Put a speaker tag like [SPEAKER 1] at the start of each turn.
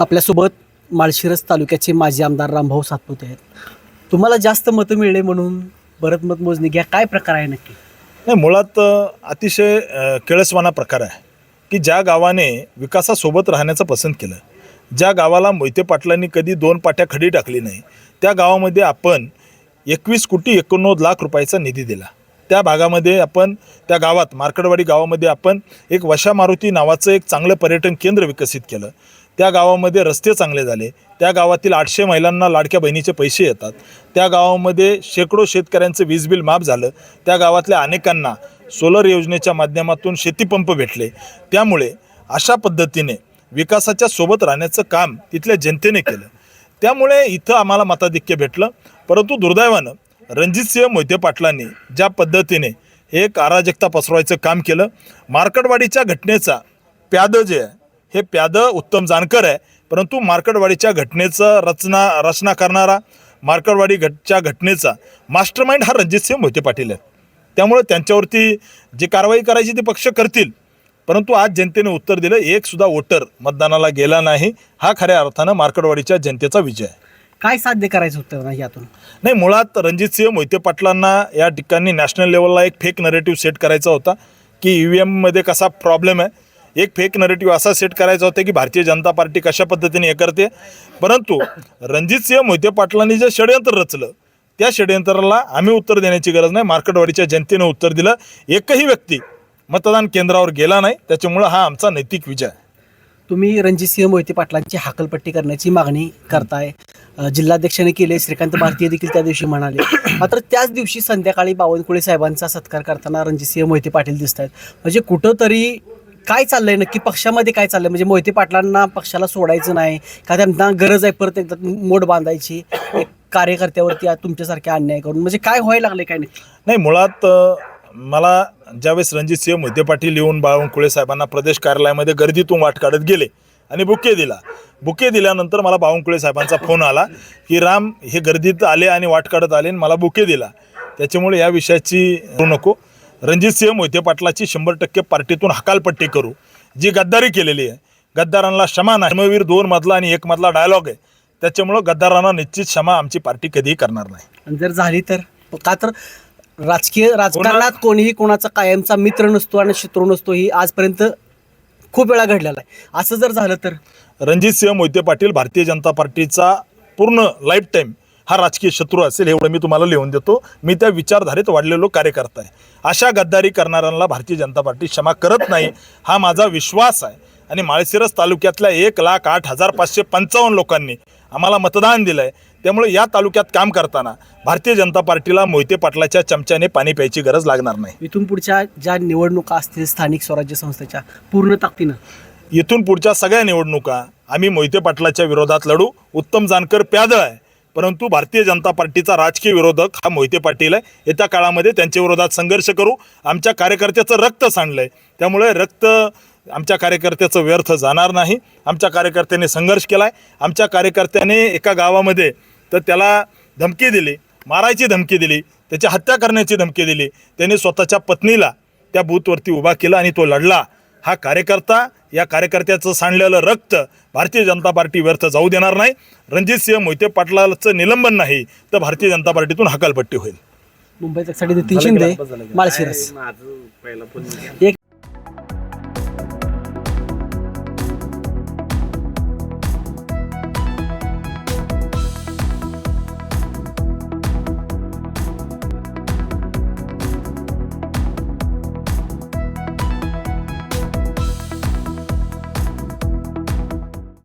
[SPEAKER 1] आपल्यासोबत माळशिरस तालुक्याचे माजी आमदार रामभाऊ सातपुते आहेत. तुम्हाला जास्त मतं मिळले म्हणून भरत मत मोजणी घ्या. काय प्रकार आहे नक्की?
[SPEAKER 2] नाही मुळात अतिशय केळसवाना प्रकार आहे की ज्या गावाने विकासासोबत राहण्याचं पसंत केलं. ज्या गावाला मोहिते पाटलांनी कधी दोन पाट्या खडी टाकली नाही त्या गावामध्ये आपण एकवीस कोटी एकोणनव्वद लाख रुपयाचा निधी दिला. त्या भागामध्ये आपण त्या गावात मार्कडवाडी गावामध्ये आपण एक वशा मारुती नावाचं एक चांगलं पर्यटन केंद्र विकसित केलं. त्या गावामध्ये रस्ते चांगले झाले. त्या गावातील आठशे महिलांना लाडक्या बहिणीचे पैसे येतात. त्या गावामध्ये शेकडो शेतकऱ्यांचं वीज बिल माफ झालं. त्या गावातल्या अनेकांना सोलर योजनेच्या माध्यमातून शेतीपंप भेटले. त्यामुळे अशा पद्धतीने विकासाच्या सोबत राहण्याचं काम तिथल्या जनतेने केलं. त्यामुळे इथं आम्हाला मताधिक्य भेटलं. परंतु दुर्दैवानं रणजितसिंह मोहिते पाटलांनी ज्या पद्धतीने एक अराजकता पसरवायचं काम केलं मार्कडवाडीच्या घटनेचा प्यादं जे आहे हे प्यादं उत्तम जानकर आहे परंतु मार्कडवाडीच्या घटनेचं रचना रचना करणारा मार्कडवाडी घटच्या घटनेचा मास्टरमाइंड हा रणजितसिंह मोहिते पाटील आहे त्यामुळे त्यांच्यावरती जी कारवाई करायची ती पक्ष करतील. परंतु आज जनतेने उत्तर दिलं एकसुद्धा वोटर मतदानाला गेला नाही. हा खऱ्या अर्थानं मार्कडवाडीच्या जनतेचा विजय आहे.
[SPEAKER 1] काय साध्य करायचं होतं यातून?
[SPEAKER 2] नाही मुळात रणजितसिंह मोहिते पाटलांना या ठिकाणी नॅशनल लेवलला एक फेक नरेटिव्ह सेट करायचा होता की ई व्ही एममध्ये कसा प्रॉब्लेम आहे. एक फेक नरेटिव्ह असा सेट करायचा होता की भारतीय जनता पार्टी कशा पद्धतीने हे करते. परंतु रणजितसिंह मोहिते पाटलांनी जे षडयंत्र रचलं त्या षडयंत्राला आम्ही उत्तर देण्याची गरज नाही. मार्केटवाडीच्या जनतेने उत्तर दिलं. एकही व्यक्ती मतदान केंद्रावर गेला नाही. त्याच्यामुळं हा आमचा नैतिक विजय आहे.
[SPEAKER 1] तुम्ही रणजितसिंह मोहिते पाटलांची हाकलपट्टी करण्याची मागणी करताय. जिल्हाध्यक्षाने केले श्रीकांत भारतीय देखील त्या दिवशी म्हणाले. मात्र त्याच दिवशी संध्याकाळी बावनकुळे साहेबांचा सत्कार करताना रणजितसिंह मोहिते पाटील दिसत आहेत म्हणजे कुठंतरी काय चाललंय? नक्की पक्षामध्ये काय चाललंय? म्हणजे मोहिते पाटलांना पक्षाला सोडायचं नाही का त्यांना गरज आहे परत एकदा मोड बांधायची? एक कार्यकर्त्यावरती तुमच्यासारख्या तुमच्यासारखे अन्याय करून. म्हणजे काय व्हायला लागले काय
[SPEAKER 2] नाही? मुळात मला ज्यावेळेस रणजितसिंह मोहिते पाटील येऊन बावनकुळे साहेबांना प्रदेश कार्यालयामध्ये गर्दीतून वाट काढत गेले आणि बुके दिला. बुके दिल्यानंतर मला बावनकुळे साहेबांचा फोन आला की राम हे गर्दीत आले आणि वाट काढत आले आणि मला बुके दिला. त्याच्यामुळे या विषयाची करू नको. रणजितसिंह मोहिते पाटलाची शंभर टक्के पार्टीतून हकालपट्टी करू. जी गद्दारी केलेली आहे गद्दारांना क्षमा नाही. दोन मधला आणि एक मधला डायलॉग आहे. त्याच्यामुळं गद्दारांना निश्चित क्षमा आमची पार्टी कधीही करणार नाही.
[SPEAKER 1] जर झाली तर? का तर राजकीय राजकारणात कोणीही कोणाचा कायमचा मित्र नसतो आणि शत्रू नसतो ही आजपर्यंत खूप वेळा घडलेला आहे. असं जर झालं तर?
[SPEAKER 2] रणजितसिंह मोहिते पाटील भारतीय जनता पार्टीचा पूर्ण लाईफ टाईम हा राजकीय शत्रू असेल एवढं मी तुम्हाला लिहून देतो. मी त्या विचारधारेत वाढलेलो कार्यकर्ता आहे. अशा गद्दारी करणाऱ्यांना भारतीय जनता पार्टी क्षमा करत नाही हा माझा विश्वास आहे. आणि माळशिरस तालुक्यातल्या एक लाख आठ हजार पाचशे पंचावन्न लोकांनी आम्हाला मतदान दिलं आहे त्यामुळे या तालुक्यात काम करताना भारतीय जनता पार्टीला मोहिते पाटलाच्या चमच्याने पाणी प्यायची गरज लागणार नाही.
[SPEAKER 1] इथून पुढच्या ज्या निवडणुका असतील स्थानिक स्वराज्य संस्थेच्या पूर्ण ताकदीनं?
[SPEAKER 2] इथून पुढच्या सगळ्या निवडणुका आम्ही मोहिते पाटलाच्या विरोधात लढू. उत्तम जानकर प्यादळ आहे. परंतु भारतीय जनता पार्टीचा राजकीय विरोधक हा मोहिते पाटील आहे. येत्या काळामध्ये त्यांच्या विरोधात संघर्ष करू. आमच्या कार्यकर्त्याचं रक्त सांडलंय. त्यामुळे रक्त आमच्या कार्यकर्त्याचं व्यर्थ जाणार नाही. आमच्या कार्यकर्त्याने संघर्ष केलाय. आमच्या कार्यकर्त्याने एका गावामध्ये तर त्याला धमकी दिली मारायची धमकी दिली त्याची हत्या करण्याची धमकी दिली. त्याने स्वतःच्या पत्नीला त्या बूथवरती उभा केला आणि तो लढला. हा कार्यकर्ता या कार्यकर्त्याचं सांडलेलं रक्त भारतीय जनता पार्टी व्यर्थ जाऊ देणार नाही. रणजितसिंह मोहिते पाटलाचं निलंबन नाही तर भारतीय जनता पार्टीतून हकालपट्टी होईल.
[SPEAKER 1] मुंबईत साठी